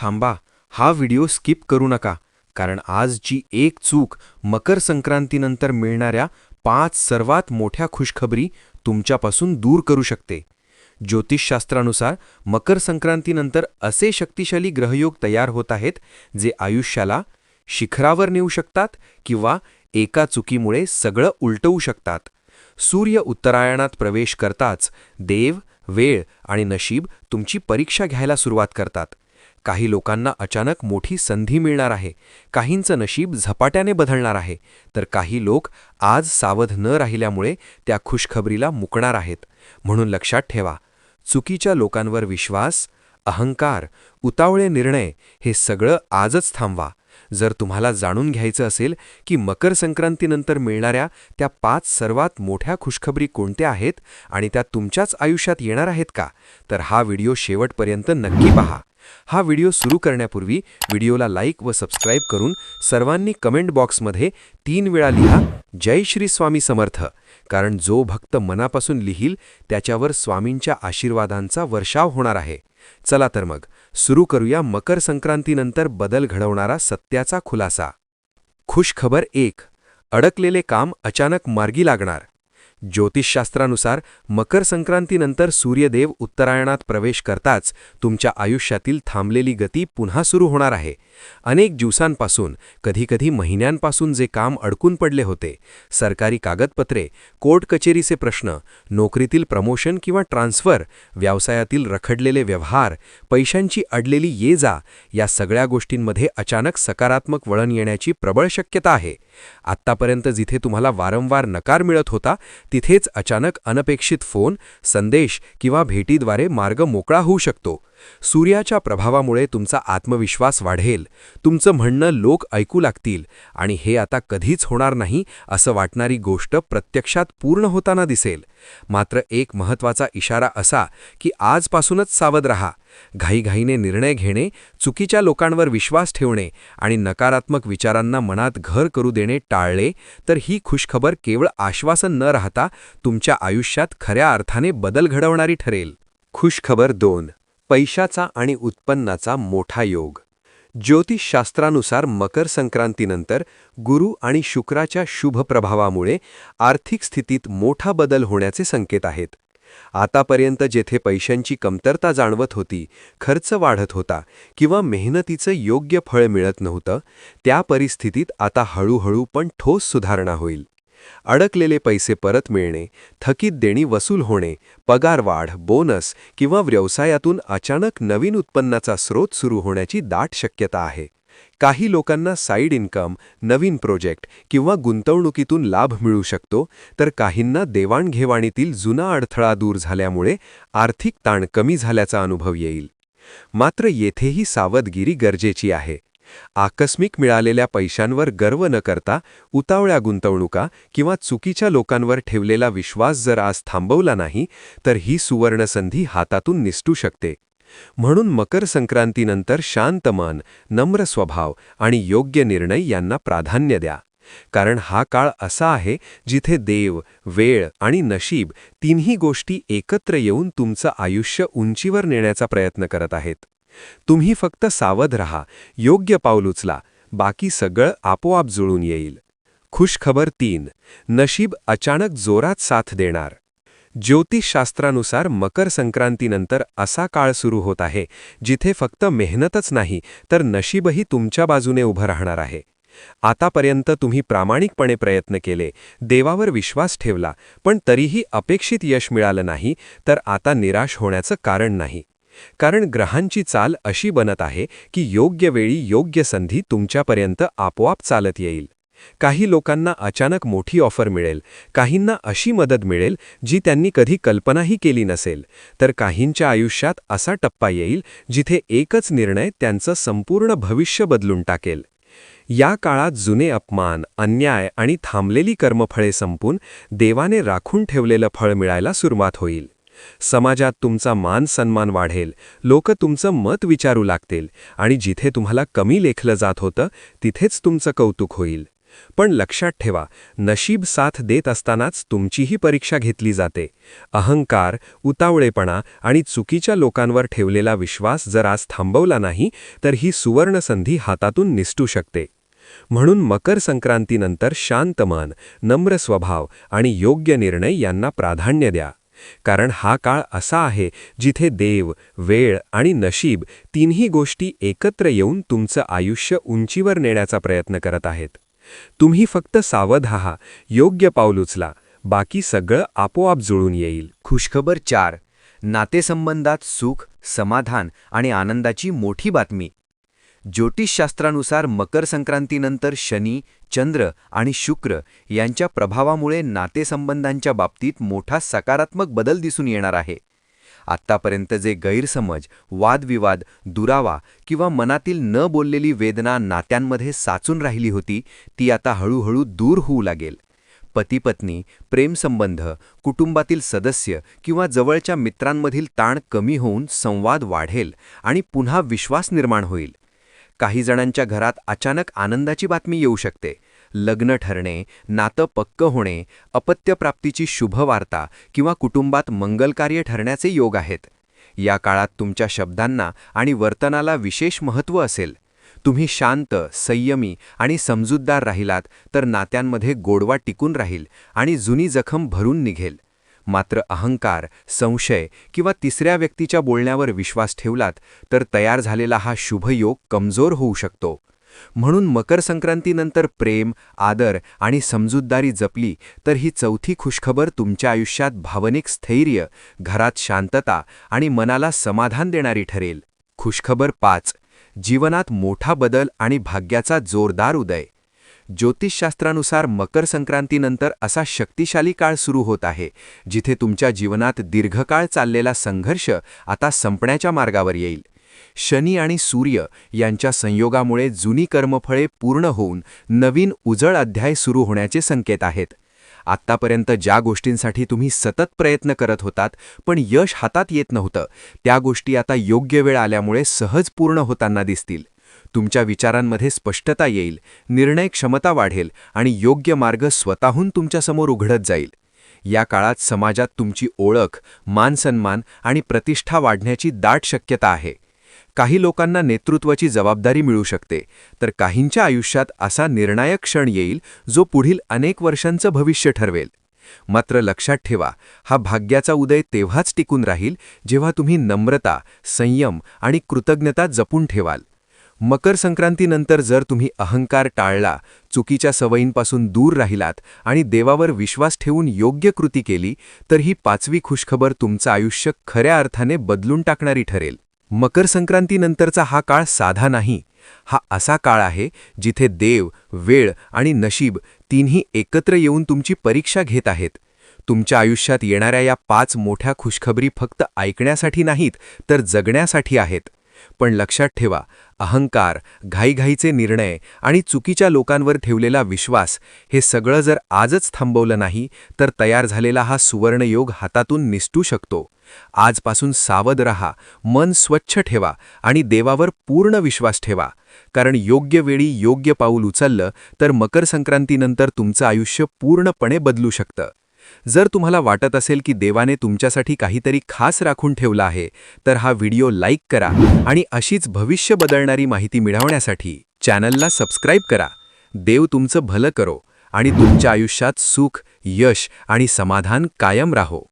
थांबा हा video skip करू नका कारण आजची एक चूक मकर संक्रांतीनंतर मिळणाऱ्या पाच सर्वात मोठ्या खुशखबरी तुमच्यापासून दूर करू शकते. ज्योतिषशास्त्रानुसार मकर संक्रांतीनंतर असे शक्तिशाली ग्रहयोग तयार होत आहेत जे आयुष्याला शिखरावर नेऊ शकतात किंवा एका चुकीमुळे सगळं उलटवू शकतात. सूर्य उत्तरायणात प्रवेश करताच देव वेळ आणि नशीब तुमची परीक्षा घ्यायला सुरुवात करतात. काही लोकांना अचानक मोठी संधी मिळणार आहे. काहींचं नशीब झपाट्याने बदलणार आहे. तर काही लोक आज सावध न राहिल्यामुळे त्या खुशखबरीला मुकणार आहेत. म्हणून लक्षात ठेवा चुकीच्या लोकांवर विश्वास अहंकार उतावळे निर्णय हे सगळं आजच थांबवा. जर तुम्हाला जाणून घ्यायचं असेल की मकर संक्रांतीनंतर मिळणाऱ्या त्या पाच सर्वात मोठ्या खुशखबरी कोणत्या आहेत आणि त्या तुमच्याच आयुष्यात येणार आहेत का तर हा व्हिडिओ शेवटपर्यंत नक्की पहा. हा व्हिडिओ सुरू करण्यापूर्वी व्हिडिओला लाईक व सबस्क्राईब करून सर्वांनी कमेंट बॉक्समध्ये तीन वेळा लिहा जय श्री स्वामी समर्थ. कारण जो भक्त मनापासून लिहील त्याच्यावर स्वामींच्या आशीर्वादांचा वर्षाव होणार आहे. चला तर मग सुरू करूया मकर संक्रांतीनंतर बदल घडवणारा सत्याचा खुलासा. खुशखबर एक अडकलेले काम अचानक मार्गी लागणार. ज्योतिषशास्त्रानुसार मकर संक्रांतीनंतर सूर्यदेव उत्तरायणात प्रवेश करताच तुमच्या आयुष्यातील थांबलेली गती पुन्हा सुरू होणार आहे. अनेक दिवसांपासून कधीकधी महिन्यांपासून जे काम अडकून पडले होते सरकारी कागदपत्रे कोर्ट कचेरीचे प्रश्न नोकरीतील प्रमोशन किंवा ट्रान्स्फर व्यवसायातील रखडलेले व्यवहार पैशांची अडलेली ये जा या सगळ्या गोष्टींमध्ये अचानक सकारात्मक वळण येण्याची प्रबळ शक्यता आहे. आत्तापर्यंत जिथे तुम्हाला वारंवार नकार मिळत होता तिथेच अचानक अनपेक्षित फोन संदेश किंवा भेटीद्वारे मार्ग मोकळा होऊ शकतो. सूर्याच्या प्रभावामुळे तुमचा आत्मविश्वास वाढेल. तुमचं म्हणणं लोक ऐकू लागतील. आणि हे आता कधीच होणार नाही असं वाटणारी गोष्ट प्रत्यक्षात पूर्ण होताना दिसेल. मात्र एक महत्त्वाचा इशारा असा की आजपासूनच सावध रहा. घाईघाईने निर्णय घेणे चुकीच्या लोकांवर विश्वास ठेवणे आणि नकारात्मक विचारांना मनात घर करू देणे टाळले तर ही खुशखबर केवळ आश्वासन न राहता तुमच्या आयुष्यात खऱ्या अर्थाने बदल घडवणारी ठरेल. खुशखबर दोन पैशाचा आणि उत्पन्नाचा मोठा योग. ज्योतिषशास्त्रानुसार मकर संक्रांतीनंतर गुरु आणि शुक्राच्या शुभ प्रभावामुळे आर्थिक स्थितीत मोठा बदल होण्याचे संकेत आहेत. आतापर्यंत जेथे पैशांची कमतरता जाणवत होती खर्च वाढत होता किंवा मेहनतीचं योग्य फळ मिळत नव्हतं त्या परिस्थितीत आता हळूहळू पण ठोस सुधारणा होईल. अडकलेले पैसे परत मिळणे थकीत देणी वसूल होणे पगारवाढ बोनस किंवा व्यवसायातून अचानक नवीन उत्पन्नाचा स्रोत सुरू होण्याची दाट शक्यता आहे. काही लोकांना साईड इन्कम नवीन प्रोजेक्ट किंवा गुंतवणुकीतून लाभ मिळू शकतो तर काहींना देवाणघेवाणीतील जुना अडथळा दूर झाल्यामुळे आर्थिक ताण कमी झाल्याचा अनुभव येईल. मात्र येथेही सावधगिरी गरजेची आहे. आकस्मिक मिळालेल्या पैशांवर गर्व न करता उतावळ्या गुंतवणुका किंवा चुकीच्या लोकांवर ठेवलेला विश्वास जर आज थांबवला नाही तर ही सुवर्णसंधी हातातून निसटू शकते. म्हणून मकर संक्रांतीनंतर शांत मन नम्र स्वभाव आणि योग्य निर्णय यांना प्राधान्य द्या. कारण हा काळ असा आहे जिथे देव वेळ आणि नशीब तिन्ही गोष्टी एकत्र येऊन तुमचं आयुष्य उंचीवर नेण्याचा प्रयत्न करत आहेत. तुम्ही फक्त सावध रहा योग्य पाऊल उचला बाकी सगळं आपोआप जुळून येईल. खुशखबर तीन नशीब अचानक जोरात साथ देणार. ज्योतिषशास्त्रानुसार मकर संक्रांतीनंतर असा काळ सुरू होत आहे जिथे फक्त मेहनतच नाही तर नशीबही तुमच्या बाजूने उभं राहणार आहे. आतापर्यंत तुम्ही प्रामाणिकपणे प्रयत्न केले देवावर विश्वास ठेवला पण तरीही अपेक्षित यश मिळालं नाही तर आता निराश होण्याचं कारण नाही. कारण ग्रहांची चाल अशी बनत आहे की योग्य वेळी योग्य संधी तुमच्यापर्यंत आपोआप चालत येईल. काही लोकांना अचानक मोठी ऑफर मिळेल काहींना अशी मदत मिळेल जी त्यांनी कधी कल्पनाही केली नसेल. तर काहींच्या आयुष्यात असा टप्पा येईल जिथे एकच निर्णय त्यांचं संपूर्ण भविष्य बदलून टाकेल. या काळात जुने अपमान अन्याय आणि थांबलेली कर्मफळे संपून देवाने राखून ठेवलेलं फळ मिळायला सुरुवात होईल. समाजात तुमचा मान सन्मान वाढेल लोक तुमचं मत विचारू लागतील आणि जिथे तुम्हाला कमी लेखलं जात होतं तिथेच तुमचं कौतुक होईल. पण लक्षात ठेवा नशीब साथ देत असतानाच तुमचीही परीक्षा घेतली जाते. अहंकार उतावळेपणा आणि चुकीच्या लोकांवर ठेवलेला विश्वास जर आज थांबवला नाही तर ही सुवर्णसंधी हातातून निसटू शकते. म्हणून मकर संक्रांतीनंतर शांत मन नम्र स्वभाव आणि योग्य निर्णय यांना प्राधान्य द्या. कारण हा काळ असा आहे जिथे देव वेळ आणि नशीब तिन्ही गोष्टी एकत्र येऊन तुमचं आयुष्य उंचीवर नेण्याचा प्रयत्न करत आहेत. तुम्ही फक्त सावध आहा योग्य पाऊल उचला बाकी सगळं आपोआप जुळून येईल. खुशखबर चार. नातेसंबंधात सुख समाधान आणि आनंदाची मोठी बातमी. ज्योतिषशास्त्रानुसार मकर संक्रांतीनंतर शनी चंद्र आणि शुक्र यांच्या प्रभावामुळे नातेसंबंधांच्या बाबतीत मोठा सकारात्मक बदल दिसून येणार आहे. आत्तापर्यंत जे गैरसमज वादविवाद दुरावा किंवा मनातील न बोललेली वेदना नात्यांमध्ये साचून राहिली होती ती आता हळूहळू दूर होऊ लागेल. पतीपत्नी प्रेमसंबंध कुटुंबातील सदस्य किंवा जवळच्या मित्रांमधील ताण कमी होऊन संवाद वाढेल आणि पुन्हा विश्वास निर्माण होईल. काही जणांच्या घरात अचानक आनंदाची बातमी येऊ शकते. लग्न ठरणे नातं पक्क होणे अपत्यप्राप्तीची शुभवार्ता किंवा कुटुंबात मंगलकार्य ठरण्याचे योग आहेत. या काळात तुमच्या शब्दांना आणि वर्तनाला विशेष महत्त्व असेल. तुम्ही शांत संयमी आणि समजूतदार राहिलात तर नात्यांमध्ये गोडवा टिकून राहील आणि जुनी जखम भरून निघेल. मात्र अहंकार संशय किंवा तिसऱ्या व्यक्तीच्या बोलण्यावर विश्वास ठेवलात तर तयार झालेला हा शुभयोग कमजोर होऊ शकतो. म्हणून मकर संक्रांतीनंतर प्रेम आदर आणि समजूतदारी जपली तर ही चौथी खुशखबर तुमच्या आयुष्यात भावनिक स्थैर्य घरात शांतता आणि मनाला समाधान देणारी ठरेल. खुशखबर पाच जीवनात मोठा बदल आणि भाग्याचा जोरदार उदय. ज्योतिषशास्त्रानुसार मकर संक्रांतीनंतर असा शक्तिशाली काळ सुरू होत आहे जिथे तुमच्या जीवनात दीर्घकाळ चाललेला संघर्ष आता संपण्याच्या मार्गावर येईल. शनी आणि सूर्य यांच्या संयोगामुळे जुनी कर्मफळे पूर्ण होऊन नवीन उजळ अध्याय सुरू होण्याचे संकेत आहेत. आत्तापर्यंत ज्या गोष्टींसाठी तुम्ही सतत प्रयत्न करत होतात पण यश हातात येत नव्हतं त्या गोष्टी आता योग्य वेळ आल्यामुळे सहज पूर्ण होताना दिसतील. तुमच्या विचारांमध्ये स्पष्टता येईल निर्णय क्षमता वाढेल आणि योग्य मार्ग स्वतःहून तुमच्यासमोर उघडत जाईल. या काळात समाजात तुमची ओळख मानसन्मान आणि प्रतिष्ठा वाढण्याची दाट शक्यता आहे. काही लोकांना नेतृत्वाची जबाबदारी मिळू शकते तर काहींच्या आयुष्यात असा निर्णायक क्षण येईल जो पुढील अनेक वर्षांचं भविष्य ठरवेल. मात्र लक्षात ठेवा हा भाग्याचा उदय तेव्हाच टिकून राहील जेव्हा तुम्ही नम्रता संयम आणि कृतज्ञता जपून ठेवाल. मकर संक्रांतीनंतर जर तुम्ही अहंकार टाळला चुकीच्या सवयींपासून दूर राहिलात आणि देवावर विश्वास ठेवून योग्य कृती केली तर ही पाचवी खुशखबर तुमचं आयुष्य खऱ्या अर्थाने बदलून टाकणारी ठरेल. मकर संक्रांतीनंतरचा हा काळ साधा नाही. हा असा काळ आहे जिथे देव वेळ आणि नशीब तिन्ही एकत्र येऊन तुमची परीक्षा घेत आहेत. तुमच्या आयुष्यात येणाऱ्या या पाच मोठ्या खुशखबरी फक्त ऐकण्यासाठी नाहीत तर जगण्यासाठी आहेत. पण लक्षात ठेवा अहंकार घाईघाईचे निर्णय आणि चुकीच्या लोकांवर ठेवलेला विश्वास हे सगळं जर आजच थांबवलं नाही तर तयार झालेला हा सुवर्णयोग हातातून निसटू शकतो. आजपासून सावध रहा मन स्वच्छ ठेवा आणि देवावर पूर्ण विश्वास ठेवा. कारण योग्य वेळी योग्य पाऊल उचललं तर मकर संक्रांतीनंतर तुमचं आयुष्य पूर्णपणे बदलू शकतं. जर तुम्हाला वाटत असेल की देवाने तुमच्यासाठी काहीतरी खास राखून ठेवलं आहे तर हा व्हिडिओ लाईक करा आणि अशीच भविष्य बदलणारी माहिती मिळवण्यासाठी चॅनलला सबस्क्राईब करा. देव तुमचं भलं करो आणि तुमच्या आयुष्यात सुख यश आणि समाधान कायम राहो.